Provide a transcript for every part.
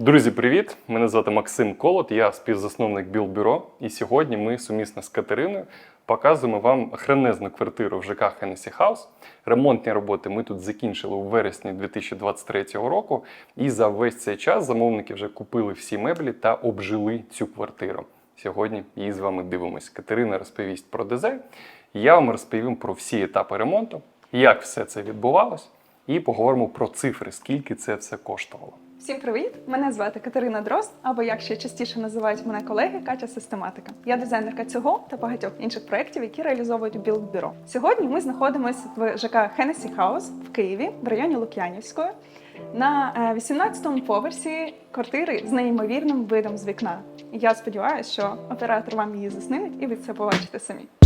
Друзі, привіт! Мене звати Максим Колот, я співзасновник Білбюро. І сьогодні ми сумісно з Катериною показуємо вам хренезну квартиру в ЖК Hennessy House. Ремонтні роботи ми тут закінчили у вересні 2023 року. І за весь цей час замовники вже купили всі меблі та обжили цю квартиру. Сьогодні її з вами дивимось. Катерина розповість про ДЗ. Я вам розповім про всі етапи ремонту, як все це відбувалось, і поговоримо про цифри, скільки це все коштувало. Всім привіт! Мене звати Катерина Дрозд, або як ще частіше називають мене колеги Катя Систематика. Я дизайнерка цього та багатьох інших проєктів, які реалізовують Bureau. Сьогодні ми знаходимося в ЖК Hennessy House в Києві, в районі Лук'янівської, на е, 18-му поверсі квартири з неймовірним видом з вікна. Я сподіваюся, що оператор вам її заснимить і ви це побачите самі.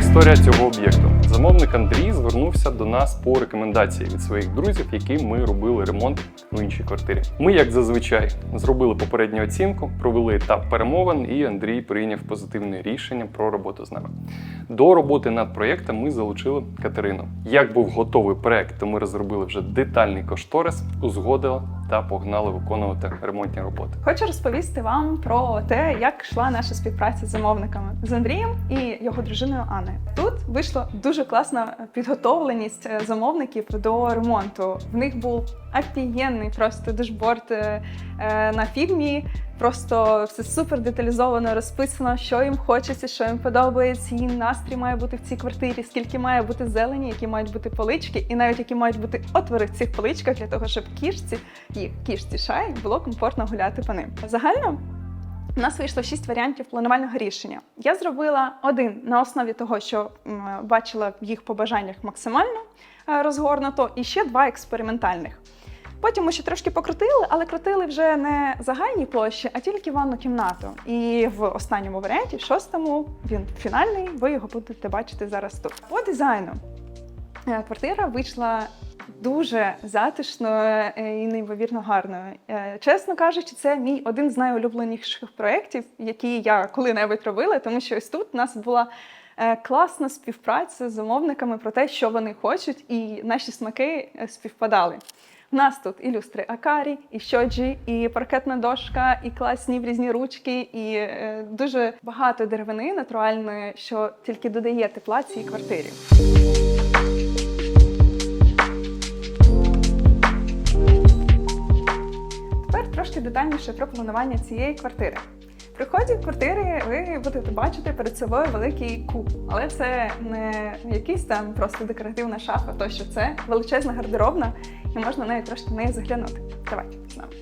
Історія цього об'єкту? Замовник Андрій звернувся до нас по рекомендації від своїх друзів, яким ми робили ремонт у іншій квартирі. Ми, як зазвичай, зробили попередню оцінку, провели етап перемовин, і Андрій прийняв позитивне рішення про роботу з нами. До роботи над проєктом ми залучили Катерину. Як був готовий проєкт, то ми розробили вже детальний кошторис, узгодили та погнали виконувати ремонтні роботи. Хочу розповісти вам про те, як йшла наша співпраця з замовниками з Андрієм і його дружиною Анною. Тут вийшла дуже класна підготовленість е, замовників до ремонту. В них був офігенний просто дешборд е, е, на фірмі. Просто все супер деталізовано розписано, що їм хочеться, що їм подобається, який настрій має бути в цій квартирі, скільки має бути зелені, які мають бути полички, і навіть які мають бути отвори в цих поличках для того, щоб кішці і кішці шай було комфортно гуляти по ним. Загально у нас вийшло шість варіантів планувального рішення. Я зробила один на основі того, що бачила в їх побажаннях максимально е, розгорнуто, і ще два експериментальних. Потім ми ще трошки покрутили, але крутили вже не загальні площі, а тільки ванну кімнату. І в останньому варіанті, шостому, він фінальний, ви його будете бачити зараз тут. По дизайну квартира вийшла дуже затишною е, і неймовірно гарною. Е, Чесно кажучи, це мій один з найулюбленіших проєктів, які я коли-небудь робила, тому що ось тут у нас була. е, Класна співпраця з замовниками про те, що вони хочуть, і наші смаки співпадали. У нас тут і люстри Акарі, і щоджі, і паркетна дошка, і класні врізні ручки, і дуже багато деревини натуральної, що тільки додає тепла цій квартирі. Детальніше про планування цієї квартири. При вході в квартири ви будете бачити перед собою великий куб, але це не якийсь там просто декоративна шафа, то що це величезна гардеробна, і можна навіть трошки в неї заглянути. Давайте з нами.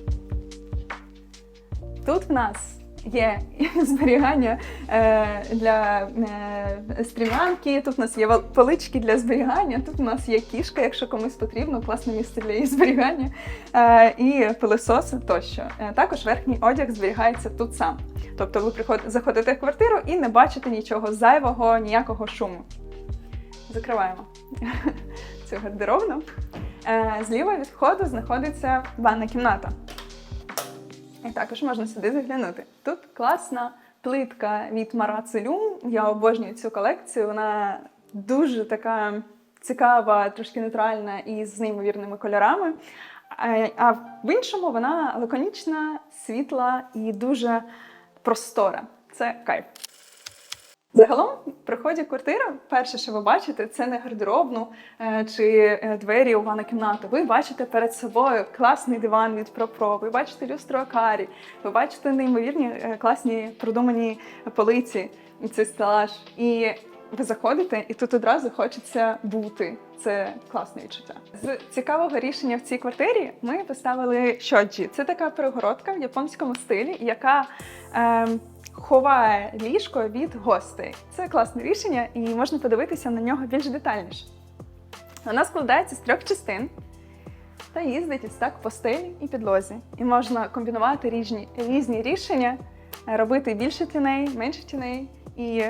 Тут в нас є зберігання е, для е, стрімянки, тут у нас є полички для зберігання, тут у нас є кішка, якщо комусь потрібно, класне місце для її зберігання, е, і пилососи тощо. Також верхній одяг зберігається тут сам. Тобто ви приход... заходите в квартиру і не бачите нічого зайвого, ніякого шуму. Закриваємо цю гардеробну. Зліва від входу знаходиться ванна кімната. І також можна сюди заглянути. Тут класна плитка від Марацелюм. Я обожнюю цю колекцію. Вона дуже така цікава, трошки нейтральна і з неймовірними кольорами. А в іншому вона лаконічна, світла і дуже простора. Це кайф. Загалом, в приході квартира, перше, що ви бачите, це не гардеробну е, чи е, двері у ванну кімнату. Ви бачите перед собою класний диван від ProPro, ви бачите люстру Акарі, ви бачите неймовірні е, класні продумані полиці цей стелаж. І ви заходите, і тут одразу хочеться бути. Це класне відчуття. З цікавого рішення в цій квартирі ми поставили щоджі. Це така перегородка в японському стилі, яка ем, ховає ліжко від гостей. Це класне рішення, і можна подивитися на нього більш детальніше. Вона складається з трьох частин та їздить ось так по стелі і підлозі. І можна комбінувати різні, різні рішення, е, робити більше тіней, менше тіней і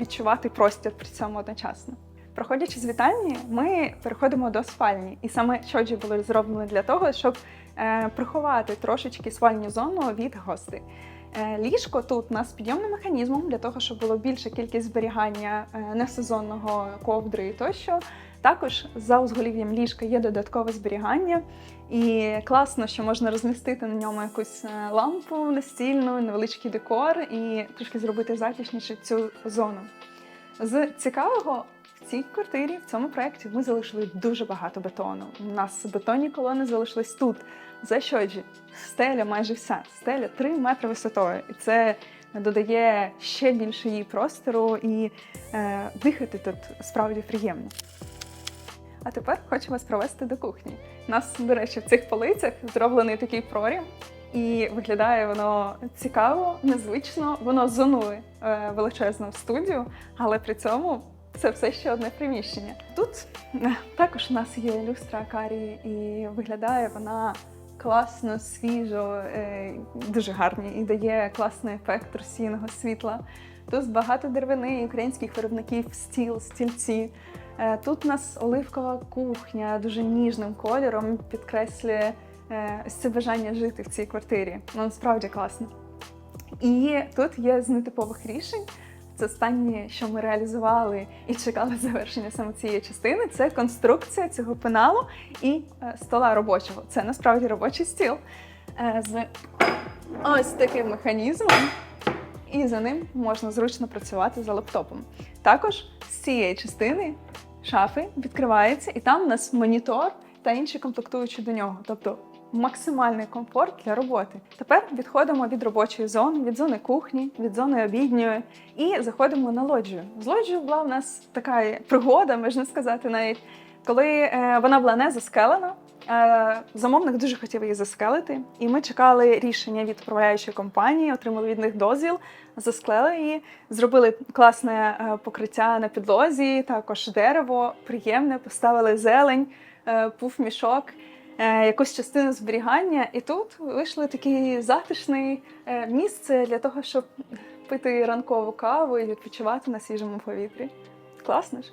відчувати простір при цьому одночасно. Проходячи з вітальні, ми переходимо до спальні, і саме чоджі були зроблені для того, щоб е, приховати трошечки спальню зону від гостей. Е, Ліжко тут у нас підйомним механізмом для того, щоб було більша кількість зберігання е, несезонного ковдри тощо. Також за узголів'ям ліжка є додаткове зберігання, і класно, що можна розмістити на ньому якусь е, лампу настільну, невеличкий декор і трошки зробити затишніше цю зону. З цікавого в цій квартирі, в цьому проєкті, ми залишили дуже багато бетону. У нас бетонні колони залишились тут. За що ж? Стеля майже вся. Стеля 3 метри висотою. І це додає ще більше її простору і е, дихати тут справді приємно. А тепер хочу вас провести до кухні. У нас, до речі, в цих полицях зроблений такий прорім, і виглядає воно цікаво, незвично. Воно зонує е, величезну студію, але при цьому це все ще одне приміщення. Тут е, також у нас є люстра Акарії, і виглядає вона класно, свіжо, е, дуже гарні і дає класний ефект російного світла. Тут багато деревини українських виробників, стіл, стільці. Е, Тут у нас оливкова кухня дуже ніжним кольором підкреслює е, ось це бажання жити в цій квартирі. Ну, насправді класно. І тут є з нетипових рішень. Це останнє, що ми реалізували і чекали завершення саме цієї частини. Це конструкція цього пеналу і е, стола робочого. Це насправді робочий стіл е, з ось таким механізмом, і за ним можна зручно працювати за лаптопом. Також з цієї частини шафи відкривається, і там у нас монітор та інші комплектуючі до нього. Тобто максимальний комфорт для роботи. Тепер відходимо від робочої зони, від зони кухні, від зони обідньої і заходимо на лоджію. З лоджією була в нас така пригода, можна сказати, навіть коли е, вона була не заскелена. Е, замовник дуже хотів її заскелити, і ми чекали рішення від управляючої компанії, отримали від них дозвіл, засклели її, зробили класне е, покриття на підлозі, також дерево, приємне, поставили зелень, пуф-мішок, е, якусь частину зберігання. І тут вийшло таке затишне е, місце для того, щоб пити ранкову каву і відпочивати на свіжому повітрі. Класно ж?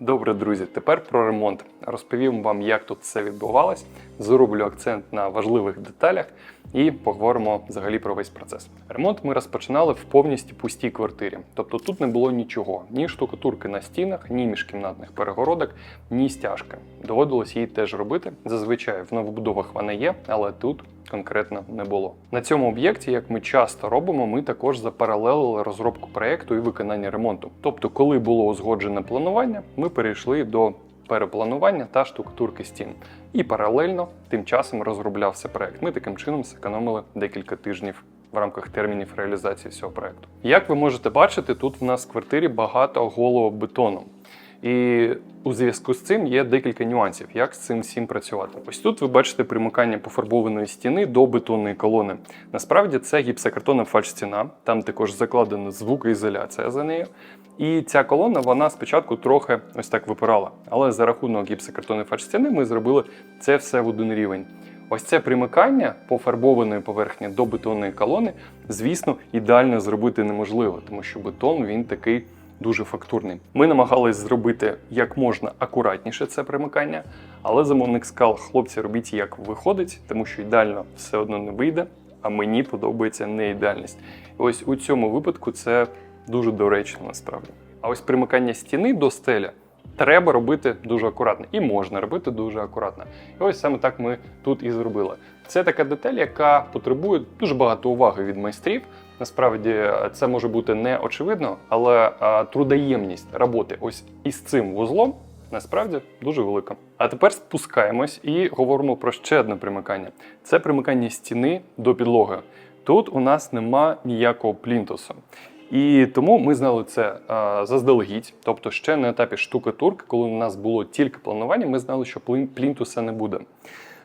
Добре, друзі, тепер про ремонт. Розповім вам, як тут все відбувалось. Зроблю акцент на важливих деталях і поговоримо взагалі про весь процес. Ремонт ми розпочинали в повністю пустій квартирі. Тобто тут не було нічого: ні штукатурки на стінах, ні міжкімнатних перегородок, ні стяжки. Доводилось її теж робити. Зазвичай в новобудовах вона є, але тут конкретно не було. На цьому об'єкті, як ми часто робимо, ми також запаралелили розробку проєкту і виконання ремонту. Тобто, коли було узгоджене планування, ми перейшли до перепланування та штукатурки стін. І паралельно тим часом розроблявся проект. Ми таким чином зекономили декілька тижнів в рамках термінів реалізації цього проекту. Як ви можете бачити, тут в нас в квартирі багато голого бетону. І у зв'язку з цим є декілька нюансів, як з цим всім працювати. Ось тут ви бачите примикання пофарбованої стіни до бетонної колони. Насправді це гіпсокартонна фальш-стіна, там також закладена звукоізоляція за нею. І ця колона вона спочатку трохи ось так випирала. Але за рахунок гіпсокартонної фальш-стіни ми зробили це все в один рівень. Ось це примикання пофарбованої поверхні до бетонної колони, звісно, ідеально зробити неможливо, тому що бетон він такий дуже фактурний. Ми намагались зробити як можна акуратніше це примикання, але замовник сказав, хлопці, робіть як виходить, тому що ідеально все одно не вийде, а мені подобається не ідеальність. І ось у цьому випадку це дуже доречно насправді. А ось примикання стіни до стеля треба робити дуже акуратно, і можна робити дуже акуратно. І ось саме так ми тут і зробили. Це така деталь, яка потребує дуже багато уваги від майстрів. Насправді це може бути не очевидно, але трудоємність роботи ось із цим вузлом насправді дуже велика. А тепер спускаємось і говоримо про ще одне примикання: це примикання стіни до підлоги. Тут у нас нема ніякого плінтусу. І тому ми знали це а, заздалегідь, тобто ще на етапі штукатурки, коли у нас було тільки планування, ми знали, що плін- плінтуса не буде.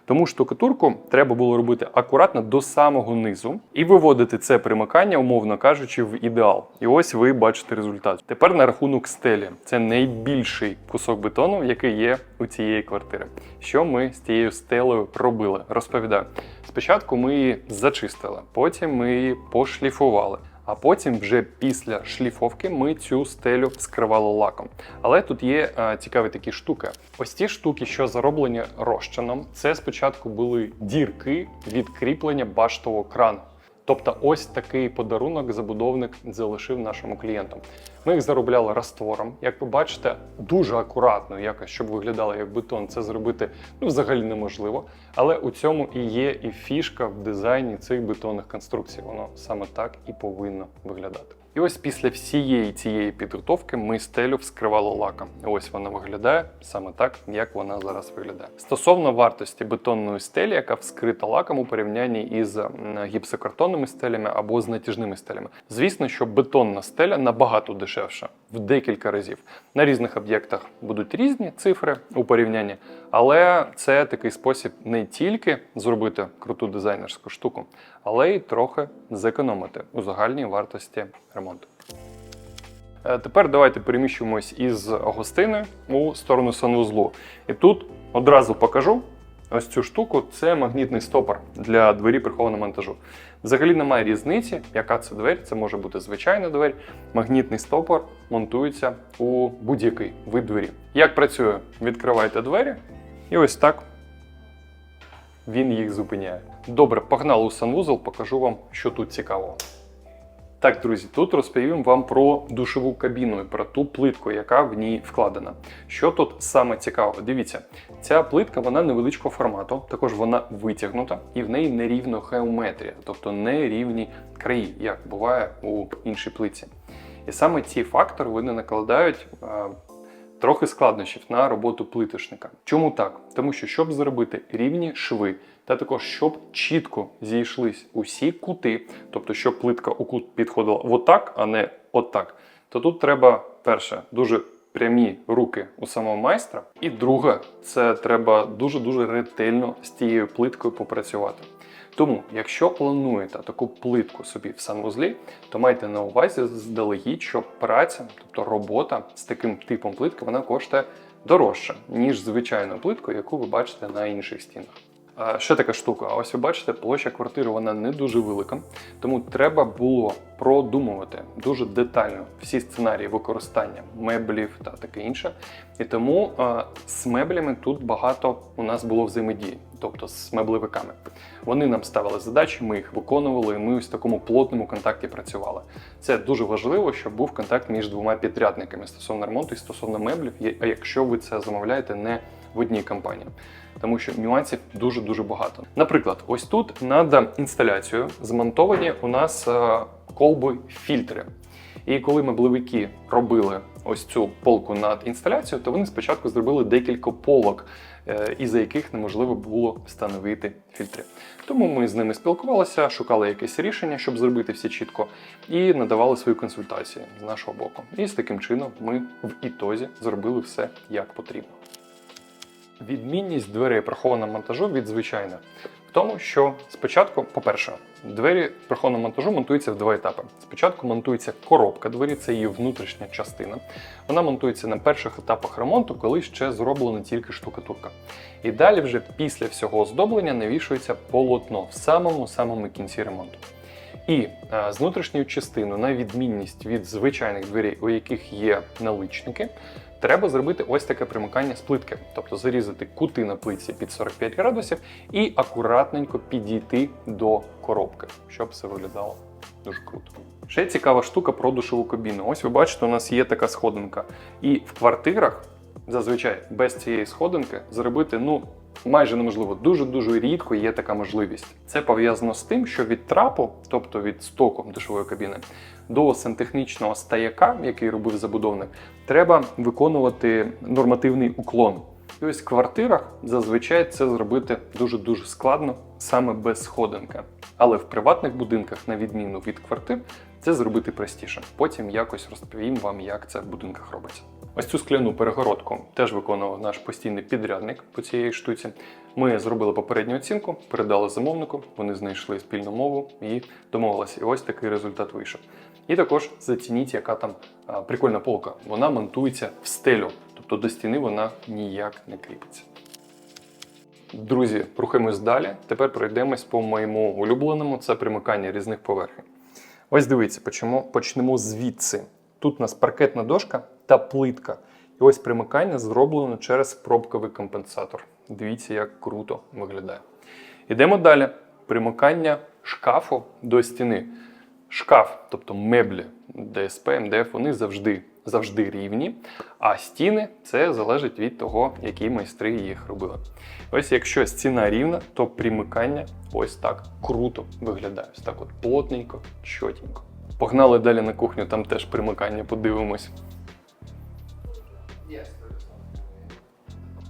Тому штукатурку треба було робити акуратно до самого низу і виводити це примикання, умовно кажучи, в ідеал. І ось ви бачите результат. Тепер на рахунок стелі. Це найбільший кусок бетону, який є у цієї квартири. Що ми з цією стелею робили? Розповідаю. Спочатку ми її зачистили, потім ми її пошліфували. А потім, вже після шліфовки, ми цю стелю скривали лаком. Але тут є е, цікаві такі штуки. Ось ті штуки, що зароблені розчином, це спочатку були дірки від кріплення баштового крану. Тобто, ось такий подарунок забудовник залишив нашому клієнту. Ми їх заробляли раствором. Як ви бачите, дуже акуратно, якось щоб виглядало як бетон, це зробити ну, взагалі неможливо. Але у цьому і є і фішка в дизайні цих бетонних конструкцій. Воно саме так і повинно виглядати. Ось після всієї цієї підготовки ми стелю вскривали лаком. Ось вона виглядає саме так, як вона зараз виглядає. Стосовно вартості бетонної стелі, яка вскрита лаком у порівнянні із гіпсокартонними стелями або з натяжними стелями. Звісно, що бетонна стеля набагато дешевша в декілька разів. На різних об'єктах будуть різні цифри у порівнянні, але це такий спосіб не тільки зробити круту дизайнерську штуку, але й трохи зекономити у загальній вартості ремонту. Е, Тепер давайте переміщуємось із гостини у сторону санвузлу. І тут одразу покажу ось цю штуку. Це магнітний стопор для двері прихованого монтажу. Взагалі немає різниці, яка це двері. Це може бути звичайна двері. Магнітний стопор монтується у будь-який вид двері. Як працює? Відкриваєте двері, і ось так він їх зупиняє. Добре, погнали у санвузол, покажу вам, що тут цікавого. Так, друзі, тут розповім вам про душову кабіну і про ту плитку, яка в ній вкладена. Що тут саме цікаво? Дивіться, ця плитка вона невеличкого формату, також вона витягнута і в неї нерівна геометрія, тобто нерівні краї, як буває у іншій плитці. І саме ці фактори вони накладають е, трохи складнощів на роботу плиточника. Чому так? Тому що щоб зробити рівні шви, та також щоб чітко зійшлись усі кути, тобто щоб плитка у кут підходила отак, а не отак, то тут треба перше дуже прямі руки у самого майстра. І друге, це треба дуже-дуже ретельно з тією плиткою попрацювати. Тому, якщо плануєте таку плитку собі в санвузлі, то майте на увазі заздалегідь, що праця, тобто робота з таким типом плитки, вона коштує дорожче, ніж звичайну плитку, яку ви бачите на інших стінах. Ще така штука. А Ось ви бачите, площа квартири вона не дуже велика, тому треба було продумувати дуже детально всі сценарії використання меблів та таке інше. І тому з меблями тут багато у нас було взаємодії, тобто з меблевиками. Вони нам ставили задачі, ми їх виконували, і ми ось в такому плотному контакті працювали. Це дуже важливо, щоб був контакт між двома підрядниками стосовно ремонту і стосовно меблів, якщо ви це замовляєте не в одній компанії. Тому що нюансів дуже дуже багато. Наприклад, ось тут над інсталяцією змонтовані у нас е, колби фільтри. І коли меблевики робили ось цю полку над інсталяцією, то вони спочатку зробили декілька полок, е, із-за яких неможливо було встановити фільтри. Тому ми з ними спілкувалися, шукали якесь рішення, щоб зробити все чітко, і надавали свої консультації з нашого боку. І з таким чином ми в ітозі зробили все як потрібно. Відмінність дверей прихованого монтажу від звичайних в тому, що спочатку, по-перше, двері прихованого монтажу монтуються в два етапи. Спочатку монтується коробка двері, це її внутрішня частина. Вона монтується на перших етапах ремонту, коли ще зроблена тільки штукатурка. І далі, вже після всього оздоблення, навішується полотно в самому самому кінці ремонту. І е, з внутрішньою частиною, на відмінність від звичайних дверей, у яких є наличники, треба зробити ось таке примикання з плитки, тобто зарізати кути на плитці під 45 градусів і акуратненько підійти до коробки, щоб все виглядало дуже круто. Ще цікава штука про душову кабіну. Ось ви бачите, у нас є така сходинка. І в квартирах зазвичай без цієї сходинки зробити ну майже неможливо. Дуже дуже рідко є така можливість. Це пов'язано з тим, що від трапу, тобто від стоку душової кабіни, до сантехнічного стояка, який робив забудовник, треба виконувати нормативний уклон. І ось в квартирах зазвичай це зробити дуже дуже складно, саме без сходинки. Але в приватних будинках, на відміну від квартир, це зробити простіше. Потім якось розповім вам, як це в будинках робиться. Ось цю скляну перегородку теж виконував наш постійний підрядник по цієї штуці. Ми зробили попередню оцінку, передали замовнику, вони знайшли спільну мову і домовилися. І ось такий результат вийшов. І також зацініть, яка там прикольна полка. Вона монтується в стелю, тобто до стіни вона ніяк не кріпиться. Друзі, рухаємось далі. Тепер пройдемось по моєму улюбленому це примикання різних поверхень. Ось дивіться, почнемо, почнемо звідси. Тут у нас паркетна дошка та плитка. І ось примикання зроблено через пробковий компенсатор. Дивіться, як круто виглядає. Йдемо далі. Примикання шкафу до стіни. Шкаф, тобто меблі ДСП, МДФ, вони завжди, завжди рівні, а стіни це залежить від того, які майстри їх робили. Ось якщо стіна рівна, то примикання ось так круто виглядає. Ось так от плотненько, чотенько. Погнали далі на кухню, там теж примикання, подивимось.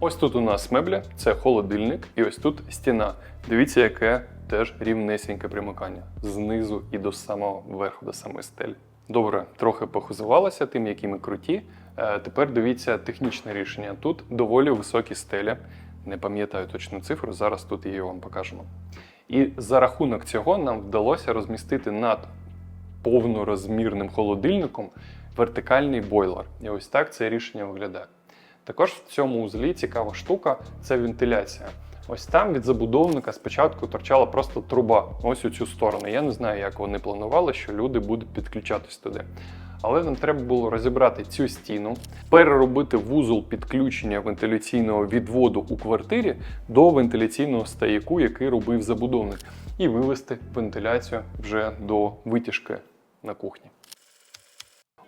Ось тут у нас меблі, це холодильник, і ось тут стіна. Дивіться, яке теж рівнесеньке примикання знизу і до самого верху, до самої стелі. Добре, трохи похизувалася тим, які ми круті. Е, Тепер дивіться технічне рішення. Тут доволі високі стелі. Не пам'ятаю точну цифру, зараз тут її вам покажемо. І за рахунок цього нам вдалося розмістити над повнорозмірним холодильником вертикальний бойлер. І ось так це рішення виглядає. Також в цьому узлі цікава штука це вентиляція. Ось там від забудовника спочатку торчала просто труба, ось у цю сторону. Я не знаю, як вони планували, що люди будуть підключатись туди. Але нам треба було розібрати цю стіну, переробити вузол підключення вентиляційного відводу у квартирі до вентиляційного стояку, який робив забудовник, і вивести вентиляцію вже до витяжки на кухні.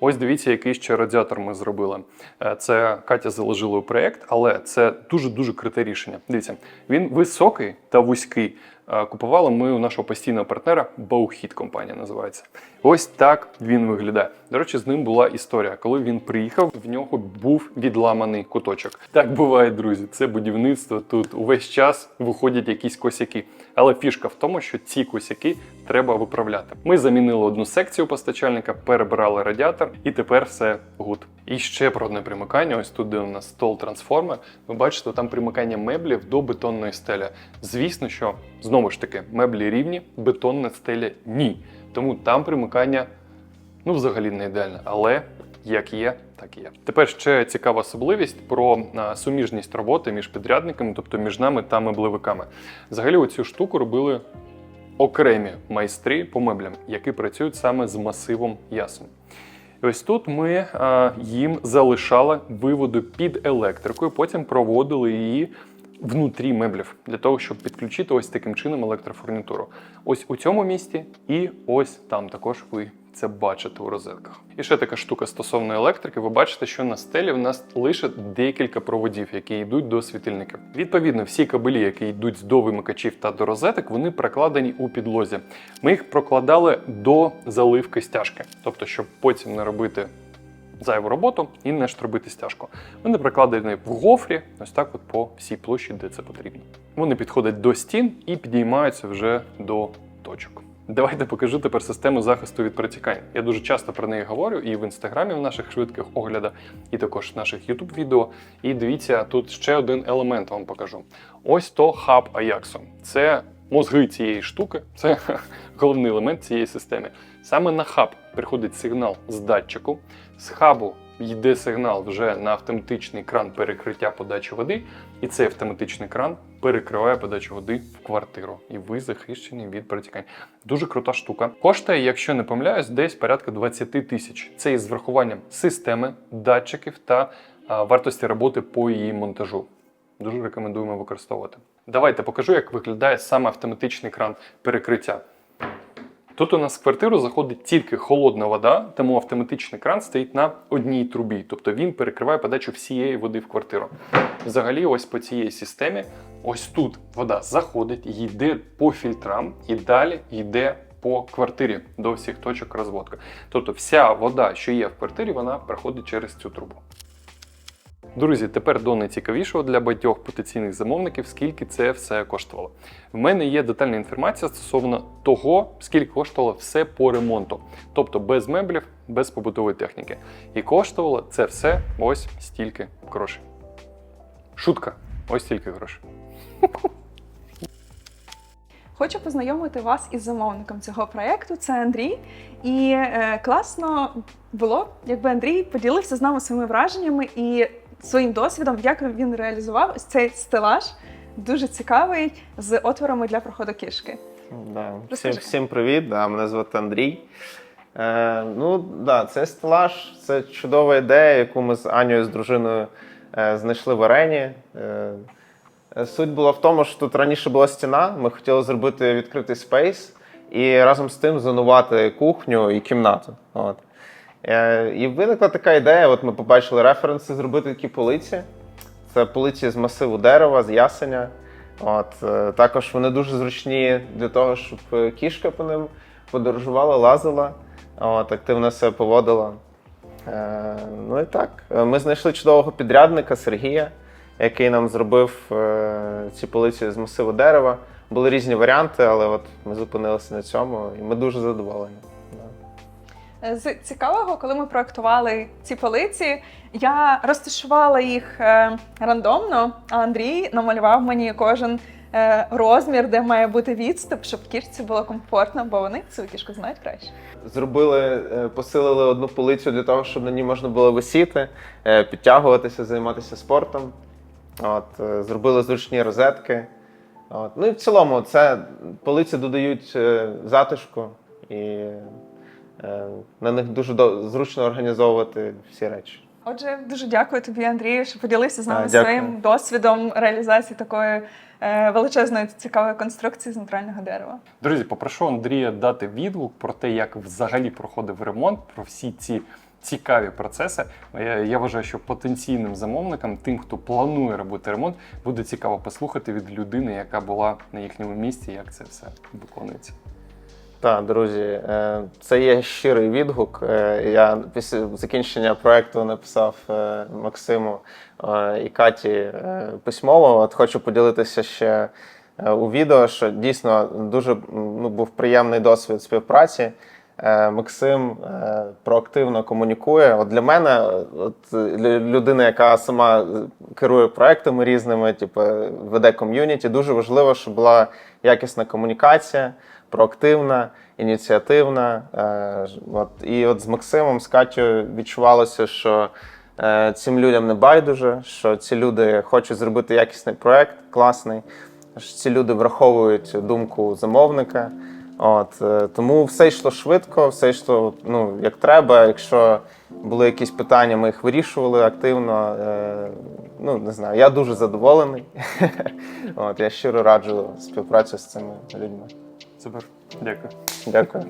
Ось дивіться, який ще радіатор ми зробили. Е, Це Катя заложила у проєкт, але це дуже-дуже круте рішення. Дивіться, він високий та вузький. Е, Купували ми у нашого постійного партнера Bauhit компанія називається. Ось так він виглядає. До речі, з ним була історія. Коли він приїхав, в нього був відламаний куточок. Так буває, друзі. Це будівництво. Тут увесь час виходять якісь косяки. Але фішка в тому, що ці косяки треба виправляти. Ми замінили одну секцію постачальника, перебирали радіатор, і тепер все гуд. І ще про одне примикання. Ось тут, де у нас стол трансформер. Ви бачите, там примикання меблів до бетонної стелі. Звісно, що знову ж таки меблі рівні, бетонна стеля ні. Тому там примикання ну взагалі не ідеальне, але як є, так і є. Тепер ще цікава особливість про суміжність роботи між підрядниками, тобто між нами та меблевиками. Взагалі, оцю штуку робили окремі майстри по меблям, які працюють саме з масивом ясен. І ось тут ми а, їм залишали виводи під електрикою, потім проводили її внутрі меблів для того, щоб підключити ось таким чином електрофурнітуру. Ось у цьому місці і ось там також ви це бачите у розетках. І ще така штука стосовно електрики. Ви бачите, що на стелі в нас лише декілька проводів, які йдуть до світильників. Відповідно, всі кабелі, які йдуть до вимикачів та до розеток, вони прокладені у підлозі. Ми їх прокладали до заливки стяжки, тобто, щоб потім не робити зайву роботу і не штробити стяжку. Вони прикладені в гофрі, ось так от по всій площі, де це потрібно. Вони підходять до стін і підіймаються вже до точок. Давайте покажу тепер систему захисту від протікань. Я дуже часто про неї говорю і в інстаграмі в наших швидких оглядах, і також в наших youtube відео. І дивіться, тут ще один елемент вам покажу. Ось то хаб Аяксу. Це мозги цієї штуки, це головний елемент цієї системи. Саме на хаб приходить сигнал з датчику. З хабу йде сигнал вже на автоматичний кран перекриття подачі води, і цей автоматичний кран перекриває подачу води в квартиру. І ви захищені від протікань. Дуже крута штука. Коштує, якщо не помиляюсь, десь порядка 20 тисяч. Це із врахуванням системи, датчиків та а, вартості роботи по її монтажу. Дуже рекомендуємо використовувати. Давайте покажу, як виглядає саме автоматичний кран перекриття. Тут у нас в квартиру заходить тільки холодна вода, тому автоматичний кран стоїть на одній трубі, тобто він перекриває подачу всієї води в квартиру. Взагалі, ось по цій системі, ось тут вода заходить, йде по фільтрам і далі йде по квартирі до всіх точок розводки. Тобто вся вода, що є в квартирі, вона проходить через цю трубу. Друзі, тепер до найцікавішого для багатьох потенційних замовників, скільки це все коштувало. В мене є детальна інформація стосовно того, скільки коштувало все по ремонту, тобто без меблів, без побутової техніки. І коштувало це все ось стільки грошей. Шутка, ось стільки грошей. Хочу познайомити вас із замовником цього проєкту. Це Андрій. І е, класно було, якби Андрій поділився з нами своїми враженнями і своїм досвідом, як він реалізував ось цей стелаж. Дуже цікавий з отворами для проходу кішки. Да. Всім, всім привіт, да, мене звати Андрій. Е, ну, да, це стелаж, це чудова ідея, яку ми з Анією з дружиною е, знайшли в арені. Е, е, суть була в тому, що тут раніше була стіна, ми хотіли зробити відкритий спейс, і разом з тим зонувати кухню і кімнату. От. Е, І виникла така ідея. От ми побачили референси зробити такі полиці. Це полиці з масиву дерева, з ясеня. От, е, також вони дуже зручні для того, щоб е, кішка по ним подорожувала, лазила, от, активно себе поводила. Е, ну і так. Ми знайшли чудового підрядника Сергія, який нам зробив е, ці полиці з масиву дерева. Були різні варіанти, але от ми зупинилися на цьому, і ми дуже задоволені. Да. З цікавого, коли ми проектували ці полиці, я розташувала їх е, рандомно, а Андрій намалював мені кожен е, розмір, де має бути відступ, щоб кішці було комфортно, бо вони цю кішку знають краще. Зробили, е, посилили одну полицю для того, щоб на ній можна було висіти, е, підтягуватися, займатися спортом. От, е, зробили зручні розетки. От. Ну і в цілому, це полиці додають е, затишку і е, на них дуже до- зручно організовувати всі речі. Отже, дуже дякую тобі, Андрію, що поділився з нами А, своїм досвідом реалізації такої е, величезної цікавої конструкції з натурального дерева. Друзі, попрошу Андрія дати відгук про те, як взагалі проходив ремонт, про всі ці цікаві процеси. Я, я вважаю, що потенційним замовникам, тим, хто планує робити ремонт, буде цікаво послухати від людини, яка була на їхньому місці, як це все виконується. Так, друзі, е, це є щирий відгук. Е, Я після закінчення проекту написав е, Максиму і Каті письмово. От хочу поділитися ще у відео, що дійсно дуже ну, був приємний досвід співпраці. Максим проактивно комунікує. От для мене, от для людини, яка сама керує проектами різними, типу веде ком'юніті, дуже важливо, щоб була якісна комунікація проактивна, ініціативна. Е, От, і от з Максимом, з Катю відчувалося, що е, цим людям не байдуже, що ці люди хочуть зробити якісний проект, класний, що ці люди враховують думку замовника. От, е, тому все йшло швидко, все йшло ну, як треба. Якщо були якісь питання, ми їх вирішували активно. Ну, не знаю, я дуже задоволений. От, я щиро раджу співпрацю з цими людьми. Супер, дякую. Дякую.